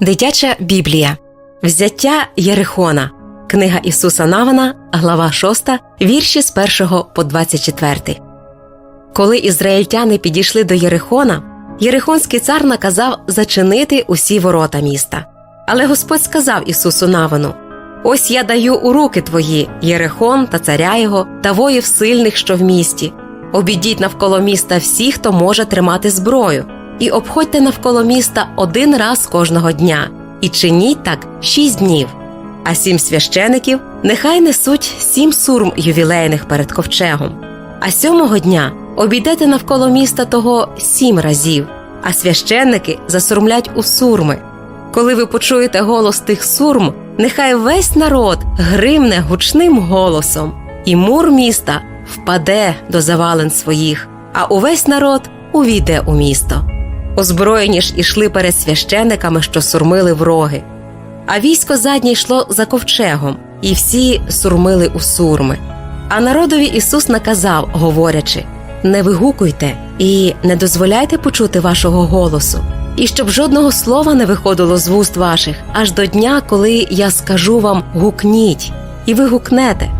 Дитяча Біблія. Взяття Єрихона. Книга Ісуса Навана, глава 6, вірші з 1 по 24. Коли ізраїльтяни підійшли до Єрихона, Єрихонський цар наказав зачинити усі ворота міста. Але Господь сказав Ісусу Навану: Ось я даю у руки твої Єрихон та царя його та воїв сильних, що в місті. Обійдіть навколо міста всі, хто може тримати зброю, і обходьте навколо міста один раз кожного дня, і чиніть так шість днів. А сім священиків нехай несуть сім сурм ювілейних перед ковчегом. А сьомого дня обійдете навколо міста того сім разів, а священники засурмлять у сурми. Коли ви почуєте голос тих сурм, нехай весь народ гримне гучним голосом, і мур міста впаде до завалин своїх, а увесь народ увійде у місто. Озброєні ж ішли перед священиками, що сурмили в роги. А військо заднє йшло за ковчегом, і всі сурмили у сурми. А народові Ісус наказав, говорячи: Не вигукуйте і не дозволяйте почути вашого голосу, і щоб жодного слова не виходило з вуст ваших, аж до дня, коли я скажу вам гукніть, і ви гукнете.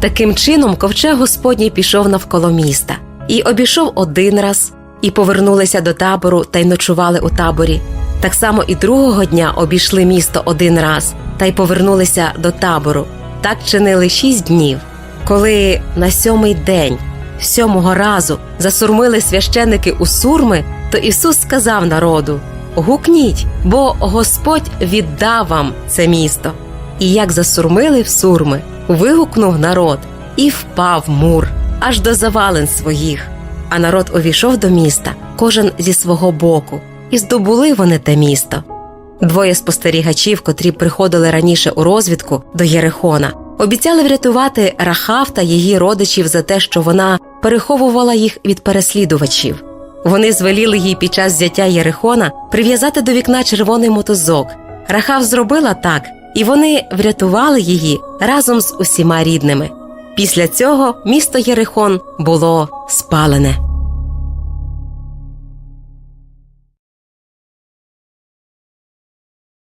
Таким чином ковчег Господній пішов навколо міста, і обійшов один раз, і повернулися до табору та й ночували у таборі. Так само і другого дня обійшли місто один раз та й повернулися до табору. Так чинили шість днів. Коли на сьомий день, сьомого разу, засурмили священики у сурми, то Ісус сказав народу: Гукніть, бо Господь віддав вам це місто. І як засурмили в сурми, вигукнув народ, і впав мур аж до завалин своїх. А народ увійшов до міста, кожен зі свого боку, і здобули вони те місто. Двоє спостерігачів, котрі приходили раніше у розвідку до Єрихона, обіцяли врятувати Рахав та її родичів за те, що вона переховувала їх від переслідувачів. Вони звеліли їй під час взяття Єрихона прив'язати до вікна червоний мотозок. Рахав зробила так, і вони врятували її разом з усіма рідними. Після цього місто Єрихон було спалене.